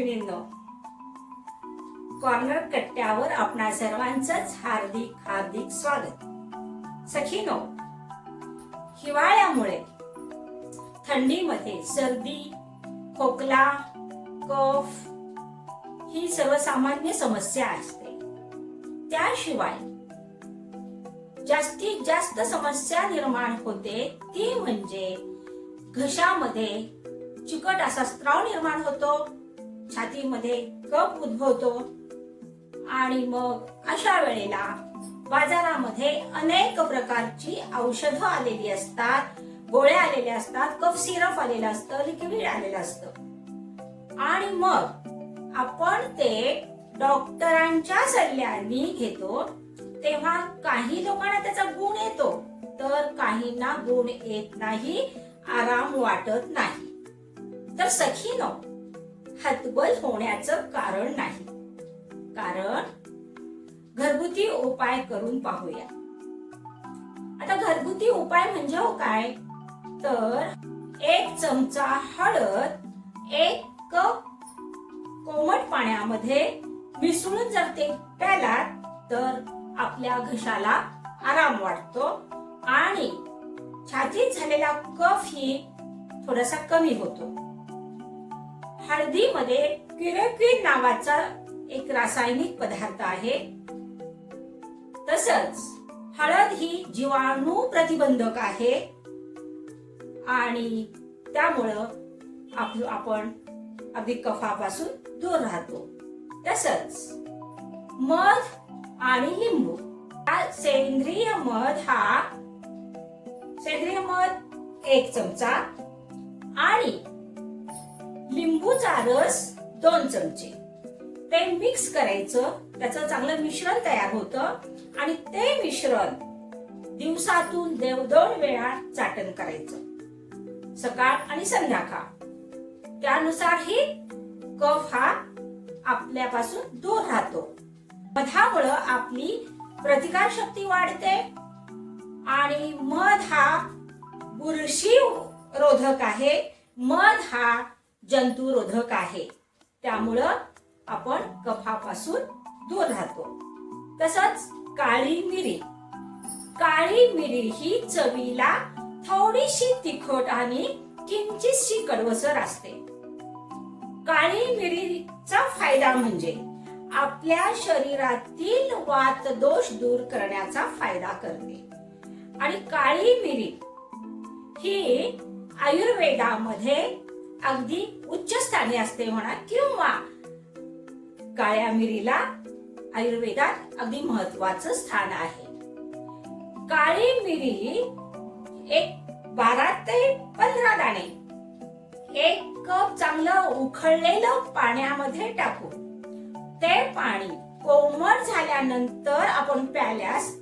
मैत्रिणींनो कॉर्नर कट्ट्यावर आपणा सर्वांचंच हार्दिक हार्दिक स्वागत. सखीनो हिवाळ्यामुळे थंडीमध्ये सर्दी खोकला कफ ही सर्वसामान्य समस्या असते. त्याशिवाय जास्तीत जास्त समस्या निर्माण होते ती म्हणजे घशामध्ये चिकट असा स्त्राव निर्माण होतो. छातीमध्ये कप उद्भवतो. आणि मग अशा वेळेला बाजारामध्ये अनेक प्रकारची औषधं आलेली असतात. गोळ्या आलेल्या असतात कफ सिरप आलेलं असतं लिक्विड आलेलं असतं. आणि मग आपण ते डॉक्टरांच्या सल्ल्याने घेतो. तेव्हा काही लोकांना त्याचा गुण येतो. तर काहींना गुण येत नाही आराम वाटत नाही. तर सखी सखीनो हतबल होण्याचं कारण नाही. कारण घरगुती उपाय करून पाहूया. आता घरगुती उपाय म्हणजे हो काय? तर एक चमचा हळद एक कप कोमट पाण्यामध्ये मिसळून जर ते प्यालात तर आपल्या घशाला आराम वाटतो आणि छातीत झालेला कफ ही थोडासा कमी होतो. हळदीमध्ये क्युरेक्विन नावाचा एक रासायनिक पदार्थ आहे. तसंच हळद ही जीवाणू प्रतिबंधक आहे. आणि त्यामुळं आपलं आपण अगदी कफापासून दूर राहतो. तसंच मध आणि लिंबू हा सेंद्रिय मध हा सेंद्रिय मध एक चमचा आणि लिंबूचा रस दोन चमचे. ते मिक्स करायचं त्याचं चांगलं मिश्रण तयार होतं आणि ते मिश्रण दिवसातून देव दोन वेळा चाटण करायचं. सकाळ आणि संध्याकाळ. त्यानुसार ही कफ हा आपल्यापासून दूर राहतो. मधामुळं आपली प्रतिकार शक्ती वाढते आणि मध हा बुरशी रोधक आहे. मध हा जंतुरोधक आहे. त्यामुळं आपण कफापासून दूर राहतो. तसंच काळी मिरी. काळी मिरी ही चवीला थोडीशी तिखट आणि किंचितशी कडवसर असते. काळी मिरीचा फायदा म्हणजे आपल्या शरीरातील वात दोष दूर करण्याचा फायदा करते. आणि काळी मिरी ही आयुर्वेदामध्ये अगदी उच्च स्थानी असते म्हणा किंवा काळ्या मिरीला आयुर्वेदात अगदी महत्वाचं स्थान आहे. काळी मिरी एक बारा ते पंधरा दाणे. एक कप चांगलं उखळलेलं पाण्यामध्ये टाकू ते पाणी कोमट झाल्यानंतर आपण प्याल्यास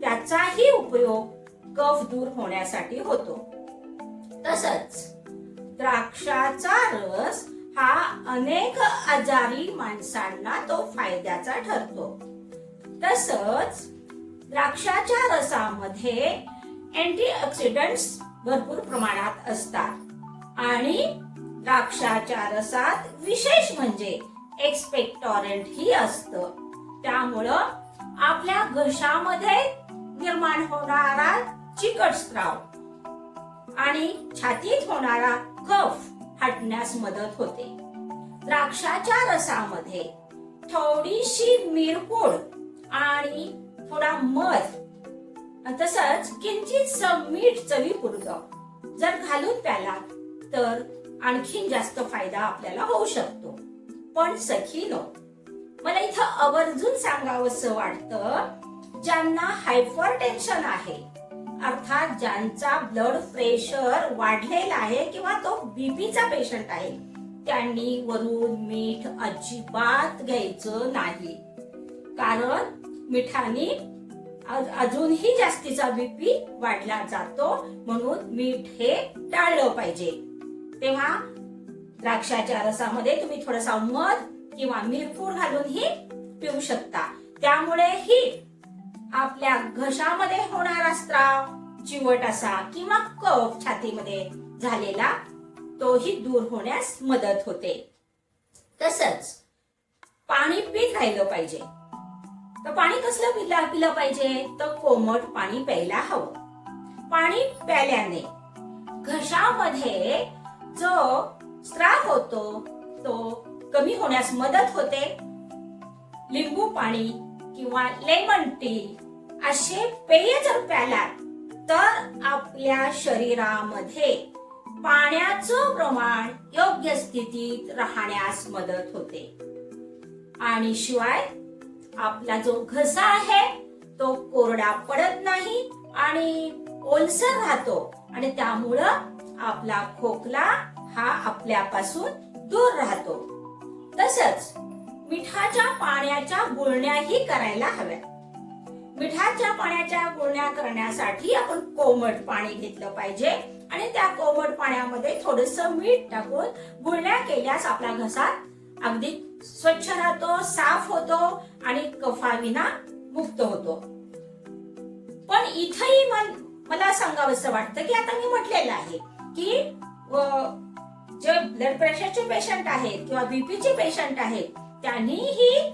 त्याचाही उपयोग कफ दूर होण्यासाठी होतो. तसंच द्राक्षाचा रस हा अनेक आजारी माणसांना तो फायद्याचा ठरतो. तसंच द्राक्षाच्या रसामध्ये अँटीऑक्सिडंट्स भरपूर प्रमाणात असतात. आणि द्राक्षाच्या रसात विशेष म्हणजे एक्सपेक्टॉरंट ही असत. त्यामुळं आपल्या घशामध्ये निर्माण होणारा चिकट स्त्राव आणि छातीत होणारा कफ हटण्यास मदत होते. द्राक्षाच्या रसामध्ये थोडीशी मिरपूड आणि थोडा मध तसंच किंचित मीठ चवीपुरतं. जर घालून प्याला तर आणखीन जास्त फायदा आपल्याला होऊ शकतो. पण सखी नो मला इथं आवर्जून सांगावंसं वाटतं ज्यांना हायपर टेन्शन आहे अर्थात ज्यांचा ब्लड प्रेशर वाढलेला आहे किंवा तो बीपीचा पेशंट आहे त्यांनी वरून मीठ अजिबात घ्यायचं नाही. कारण मिठाने अजूनही जास्तीचा बीपी वाढला जातो म्हणून मीठ हे टाळलं पाहिजे. तेव्हा द्राक्षाच्या रसामध्ये तुम्ही थोडासा मध किंवा मिरपूर घालूनही पिऊ शकता. त्यामुळे ही आपल्या घशामध्ये होणारा स्त्राव चिवट असा किंवा कफ छातीमध्ये झालेला तोही दूर होण्यास मदत होते. तसंच पाणी पीत राहिलं पाहिजे. तर पाणी कसलं पिला पिलं पाहिजे? तर कोमट पाणी प्यायला हवं. पाणी प्यायल्याने घशामध्ये जो स्त्राव होतो तो कमी होण्यास मदत होते. लिंबू पाणी किंवा लेमन टी असे पेय जर प्याला तर आपल्या शरीरामध्ये पाण्याचं प्रमाण योग्य स्थितीत राहण्यास मदत होते. आणि शिवाय आपला जो घसा आहे तो कोरडा पडत नाही आणि ओलसर राहतो. आणि त्यामुळं आपला खोकला हा आपल्यापासून दूर राहतो. तसंच मिठाच्या पाण्याच्या गुळण्याही करायला हव्या मिठाच्या पाण्याच्या गुळण्या करण्यासाठी आपण कोमट पाणी घेतलं पाहिजे. आणि त्या कोमट पाण्यामध्ये थोडस मीठ टाकून गुळण्या केल्यास आपला घसा अगदी स्वच्छ राहतो साफ होतो आणि कफाविना मुक्त होतो. पण इथंही मन- मला सांगावंसं वाटतं की आता मी म्हटलेलं आहे की जे ब्लड प्रेशरचे पेशंट आहेत किंवा बीपीचे पेशंट आहेत त्यांनीही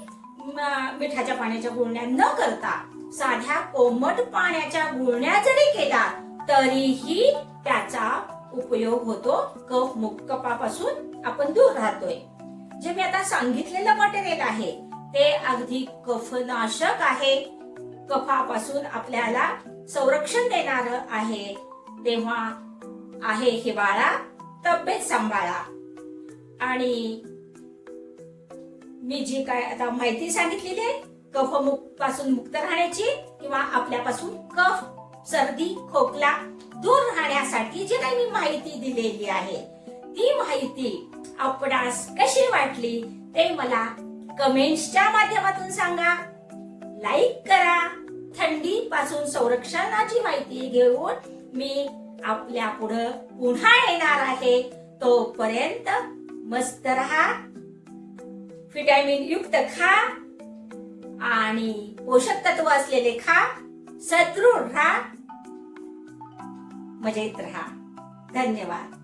मिठाच्या पाण्याच्या गुळण्या न करता साध्या कोमट पाण्याच्या गुळण्या जरी केला तरीही त्याचा उपयोग होतो कफ मुक्त कफापासून आपण दूर राहतोय. जे मी आता सांगितलेलं मटेरियल आहे ते अगदी कफनाशक आहे. कफापासून आपल्याला संरक्षण देणार आहे. तेव्हा आहे हिवाळा तब्येत सांभाळा. आणि मी जी काय आता माहिती सांगितलेली आहे कफपासून मुक्त राहण्याची किंवा आपल्यापासून कफ सर्दी खोकला दूर राहण्यासाठी जी काही मी माहिती दिलेली आहे ती माहिती आपणास कशी वाटली ते मला कमेंट्सच्या माध्यमातून सांगा. लाईक करा. थंडी पासून संरक्षणाची माहिती घेऊन मी आपल्या पुढे पुन्हा येणार आहे. तोपर्यंत मस्त रहा. व्हिटॅमिन युक्त खा. आणि पोषक तत्व असलेले खा सदृढ राहा. मजेत राहा. धन्यवाद.